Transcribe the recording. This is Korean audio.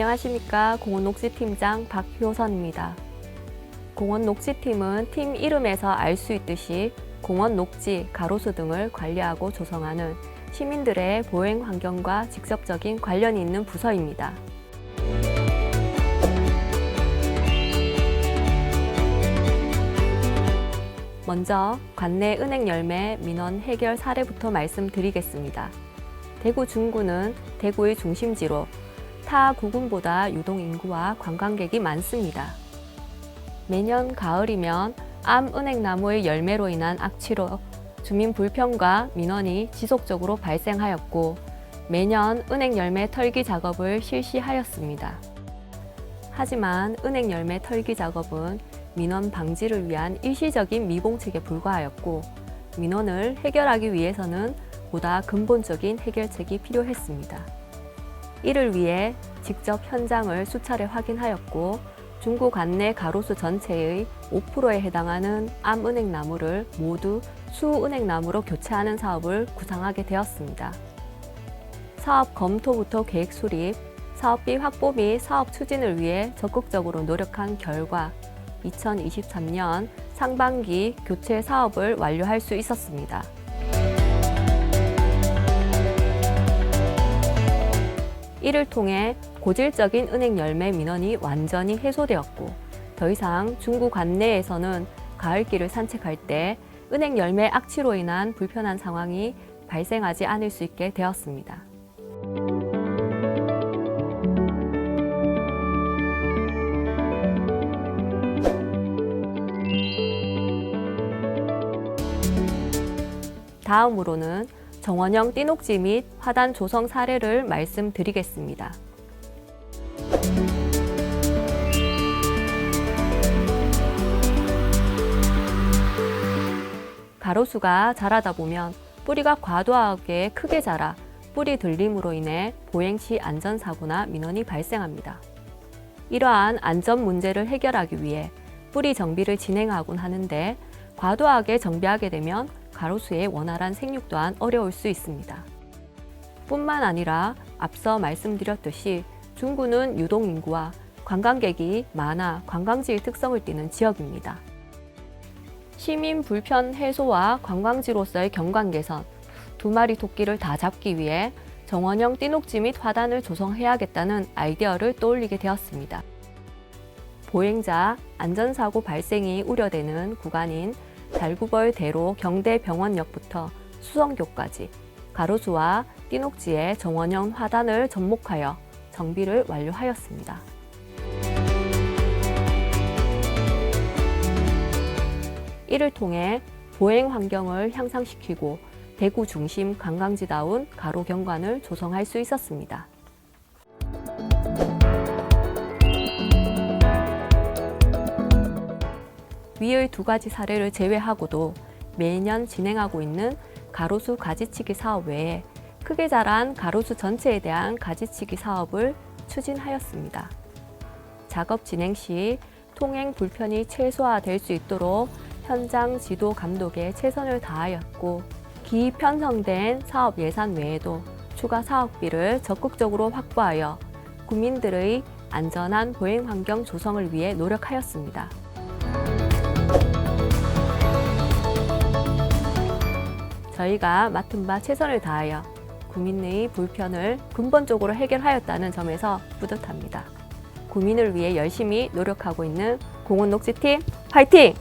안녕하십니까 공원녹지 팀장 박효선입니다. 공원녹지팀은 팀 이름에서 알 수 있듯이 공원 녹지, 가로수 등을 관리하고 조성하는 시민들의 보행 환경과 직접적인 관련이 있는 부서입니다. 먼저 관내 은행 열매 민원 해결 사례부터 말씀드리겠습니다. 대구 중구는 대구의 중심지로 타 구군보다 유동 인구와 관광객이 많습니다. 매년 가을이면 암 은행나무의 열매로 인한 악취로 주민 불편과 민원이 지속적으로 발생하였고 매년 은행 열매 털기 작업을 실시하였습니다. 하지만 은행 열매 털기 작업은 민원 방지를 위한 일시적인 미봉책에 불과하였고 민원을 해결하기 위해서는 보다 근본적인 해결책이 필요했습니다. 이를 위해 직접 현장을 수차례 확인하였고 중구 관내 가로수 전체의 5%에 해당하는 암은행 나무를 모두 수은행 나무로 교체하는 사업을 구상하게 되었습니다. 사업 검토부터 계획 수립, 사업비 확보 및 사업 추진을 위해 적극적으로 노력한 결과 2023년 상반기 교체 사업을 완료할 수 있었습니다. 이를 통해 고질적인 은행 열매 민원이 완전히 해소되었고 더 이상 중구 관내에서는 가을길을 산책할 때 은행 열매 악취로 인한 불편한 상황이 발생하지 않을 수 있게 되었습니다. 다음으로는 정원형 띠녹지 및 화단 조성 사례를 말씀드리겠습니다. 가로수가 자라다 보면 뿌리가 과도하게 크게 자라 뿌리 들림으로 인해 보행 시 안전사고나 민원이 발생합니다. 이러한 안전 문제를 해결하기 위해 뿌리 정비를 진행하곤 하는데 과도하게 정비하게 되면 가로수의 원활한 생육 또한 어려울 수 있습니다. 뿐만 아니라 앞서 말씀드렸듯이 중구는 유동 인구와 관광객이 많아 관광지의 특성을 띠는 지역입니다. 시민 불편 해소와 관광지로서의 경관 개선, 두 마리 토끼를 다 잡기 위해 정원형 띠녹지 및 화단을 조성해야겠다는 아이디어를 떠올리게 되었습니다. 보행자 안전사고 발생이 우려되는 구간인 달구벌 대로 경대병원역부터 수성교까지 가로수와 띠녹지의 정원형 화단을 접목하여 정비를 완료하였습니다. 이를 통해 보행 환경을 향상시키고 대구 중심 관광지다운 가로 경관을 조성할 수 있었습니다. 위의 두 가지 사례를 제외하고도 매년 진행하고 있는 가로수 가지치기 사업 외에 크게 자란 가로수 전체에 대한 가지치기 사업을 추진하였습니다. 작업 진행 시 통행 불편이 최소화될 수 있도록 현장 지도 감독에 최선을 다하였고 기 편성된 사업 예산 외에도 추가 사업비를 적극적으로 확보하여 국민들의 안전한 보행 환경 조성을 위해 노력하였습니다. 저희가 맡은 바 최선을 다하여 국민의 불편을 근본적으로 해결하였다는 점에서 뿌듯합니다. 국민을 위해 열심히 노력하고 있는 공원 녹지팀 화이팅!